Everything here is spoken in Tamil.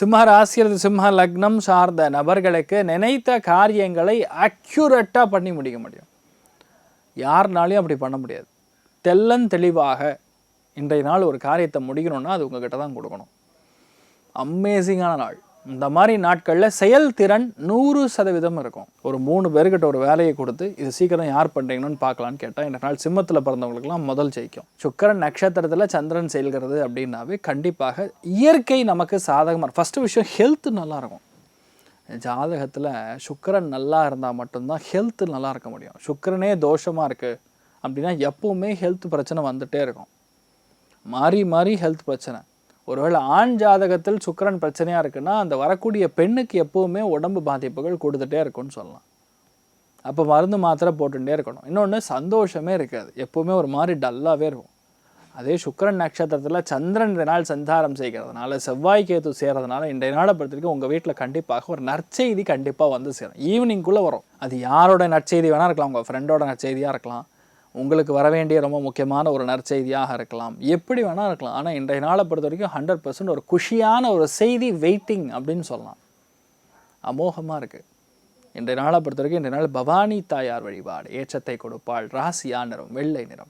சிம்ம ராசி அல்லது சிம்ம லக்னம் சார்ந்த நபர்களுக்கு நினைத்த காரியங்களை அக்யூரட்டாக பண்ணி முடிக்க முடியும். யாருனாலையும் அப்படி பண்ண முடியாது. தெல்லன் தெளிவாக இன்றைய நாள் ஒரு காரியத்தை முடிக்கணும்னா அது உங்ககிட்ட தான் கொடுக்கணும். அமேசிங்கான நாள். இந்த மாதிரி நாட்களில் செயல்திறன் நூறு சதவீதம் இருக்கும். ஒரு மூணு பேர்கிட்ட ஒரு வேலையை கொடுத்து இது சீக்கிரம் யார் பண்ணுறீங்கன்னு பார்க்கலான்னு கேட்டால் இந்த நாள் சிம்மத்தில் பிறந்தவங்களுக்குலாம் முதல் ஜெயிக்கும். சுக்கரன் நட்சத்திரத்தில் சந்திரன் செயல்கிறது அப்படின்னாவே கண்டிப்பாக இயற்கை நமக்கு சாதகமாக ஃபஸ்ட்டு விஷயம் ஹெல்த் நல்லாயிருக்கும் ஜாதகத்தில் சுக்கரன் நல்லா இருந்தால் மட்டும்தான் ஹெல்த்து நல்லா இருக்க முடியும். சுக்கிரனே தோஷமாக இருக்குது அப்படின்னா எப்போவுமே ஹெல்த் பிரச்சனை வந்துகிட்டே இருக்கும். மாறி மாறி ஹெல்த் பிரச்சனை. ஒருவேளை ஆண் ஜாதகத்தில் சுக்கிரன் பிரச்சனையாக இருக்குன்னா அந்த வரக்கூடிய பெண்ணுக்கு எப்போவுமே உடம்பு பாதிப்புகள் கொடுத்துட்டே இருக்கும்னு சொல்லலாம். அப்போ மருந்து மாத்திரை போட்டுட்டே இருக்கணும். இன்னொன்று சந்தோஷமே இருக்காது. எப்போவுமே ஒரு மாதிரி டல்லாகவே இருக்கும். அதே சுக்கரன் நட்சத்திரத்தில் சந்திரன் இந்த நாள் சந்தாரம் செய்கிறதுனால செவ்வாய் சேர்கிறதுனால இன்றைய நாளை பொறுத்த வரைக்கும் உங்கள் வீட்டில் கண்டிப்பாக ஒரு நற்செய்தி கண்டிப்பாக வந்து சேரும். ஈவினிங்குள்ளே வரும். அது யாரோட நற்செய்தி வேணால் இருக்கலாம். உங்கள் ஃப்ரெண்டோட நற்செய்தியாக இருக்கலாம். உங்களுக்கு வர வேண்டிய ரொம்ப முக்கியமான ஒரு நற்செய்தியாக இருக்கலாம். எப்படி வேணால் இருக்கலாம். ஆனால் இன்றைய நாளை பொறுத்த வரைக்கும் ஹண்ட்ரட் பர்சன்ட் ஒரு குஷியான ஒரு செய்தி வெயிட்டிங் அப்படின்னு சொல்லலாம். அமோகமாக இருக்குது இன்றைய நாளை பொறுத்த வரைக்கும் இன்றைய நாள் பவானி தாயார் வழிபாடு. ஏற்றத்தை கொடுப்பாள். ராசியா நிறம் வெள்ளை நிறம்.